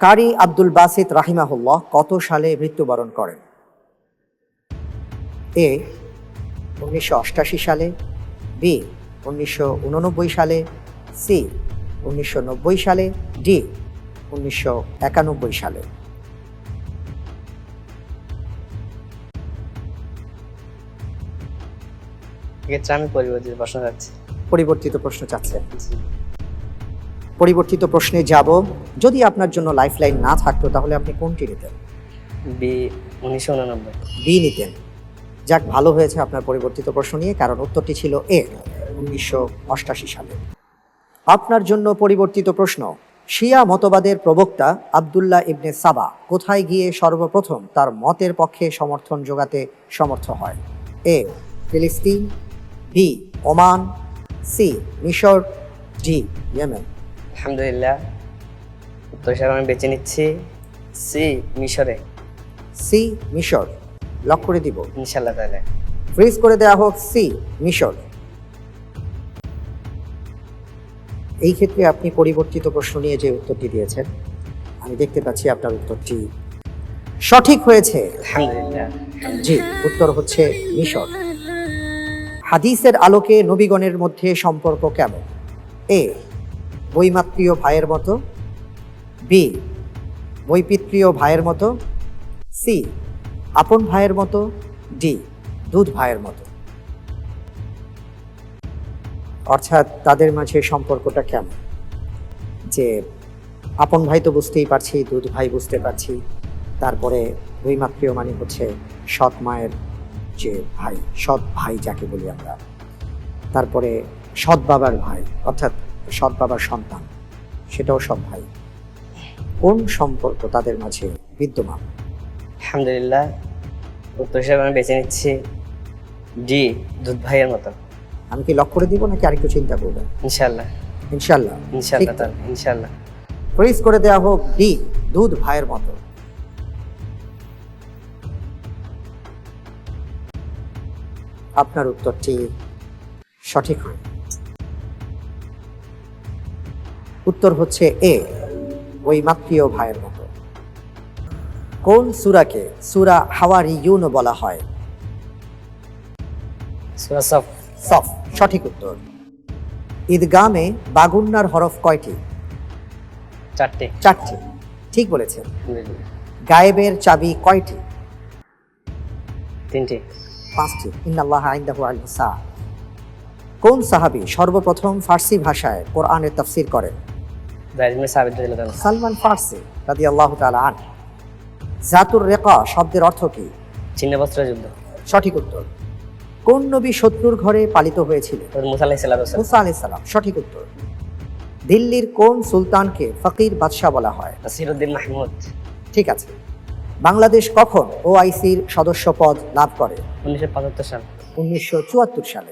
কারি আব্দুল বাসিত রাহিমাহুল্লাহ কত সালে মৃত্যুবরণ করেন? এ উনিশশো সালে বি উনিশশো উননব্বই সালে সি উনিশশো নব্বই সালে ডি উনিশশো একানব্বই সালে। এক্ষেত্রে আমি পরিবর্তিত প্রশ্ন যাচ্ছি পরিবর্তিত প্রশ্ন চাচ্ছেন। পরিবর্তিত প্রশ্নে যাব। যদি আপনার জন্য লাইফলাইন না থাকতো তাহলে আপনি কোনটি নিতেন? বি উনিশশো উননব্বই। বি নিতেন। যাক ভালো হয়েছে আপনার পরিবর্তিত প্রশ্ন নিয়ে কারণ উত্তরটি ছিল এ উনিশশো অষ্টাশি সালে। আপনার জন্য পরিবর্তিত প্রশ্ন শিয়া মতবাদের প্রবক্তা আবদুল্লাহ ইবনে সাবা কোথায় গিয়ে সর্বপ্রথম তার মতের পক্ষে সমর্থন জোগাতে সমর্থ হয়? এ ফিলিস্তিন বি ওমান সি মিশর ডি ইয়েমেন। আলহামদুলিল্লাহ। উত্তর হিসাবে আমি বেছে নিচ্ছি। সি মিশরে। সি মিশর। লক করে দিব। ইনশাল্লাহ তাহলে। ফ্রিজ করে দেওয়া হোক সি মিশর। এই ক্ষেত্রে আপনি পরিবর্তিত প্রশ্ন নিয়ে যে উত্তরটি দিয়েছেন আমি দেখতে পাচ্ছি আপনার উত্তরটি সঠিক হয়েছে। জি উত্তর হচ্ছে মিশর। হাদিসের আলোকে নবীগণের মধ্যে সম্পর্ক কেমন? এ বৈমাত্রীয় ভাইয়ের মতো বি বৈপিত্রীয় ভাইয়ের মতো সি আপন ভাইয়ের মতো ডি দুধ ভাইয়ের মতো। অর্থাৎ তাদের মাঝে সম্পর্কটা কেমন? যে আপন ভাই তো বুঝতেই পারছি, দুধ ভাই বুঝতে পারছি, তারপরে বৈমাত্রীয় মানে হচ্ছে সৎ মায়ের যে ভাই, সৎ ভাই যাকে বলি আমরা, তারপরে সৎ বাবার ভাই, অর্থাৎ সৎ বাবার সন্তান সেটাও সৎ ভাই। কোন সম্পর্ক তাদের মাঝে বিদ্যমান? আলহামদুলিল্লাহ উত্তর হিসাবে আমি বেছে নিচ্ছি ডি দুধ ভাইয়ের মতো। আমি কি লক করে দিব নাকি আরেকটু চিন্তা করবেন? ইনশাল্লাহ ইনশাল্লাহ ইনশাল্লাহ ইনশাল্লাহ ফ্রিজ করে দেওয়া হোক ডি দুধ ভাইয়ের মতো। আপনার উত্তরটি সঠিক হয়। উত্তর হচ্ছে এ ওই মাতৃয় ভাইয়ের মতো। কোন সুরাকে সুরা হাওয়ারি ইউন বলা হয়? সফ। সঠিক উত্তর। ঈদগামে বাগুন্নার হরফ কয়টি? চারটে। চারটি ঠিক বলেছেন। গায়েবের চাবি কয়টি? তিনটে। পাঁচটি ইন্নাল্লাহ আইন্দাহু আল কোন সাহাবি সর্বপ্রথম ফার্সি ভাষায় কোরআনের তাফসির করেন? জাহিদ সাবিত রাদিয়াল্লাহু সালমান ফার্সি রাদিয়াল্লাহু তাআলা আন জাতুর রেকা শব্দের অর্থ কি? চিহ্ন বস্ত্র যুদ্ধ। সঠিক উত্তর। কোন নবী শত্রুর ঘরে পালিত হয়েছিল? মুসা আলাইহিস সালাম। সঠিক উত্তর। দিল্লির কোন সুলতানকে ফকির বাদশাহ বলা হয়? নাসিরউদ্দিন মাহমুদ। ঠিক আছে। বাংলাদেশ কখন ওআইসির সদস্য পদ লাভ করে? উনিশশো পঁচাত্তর সাল। উনিশশো চুয়াত্তর সালে।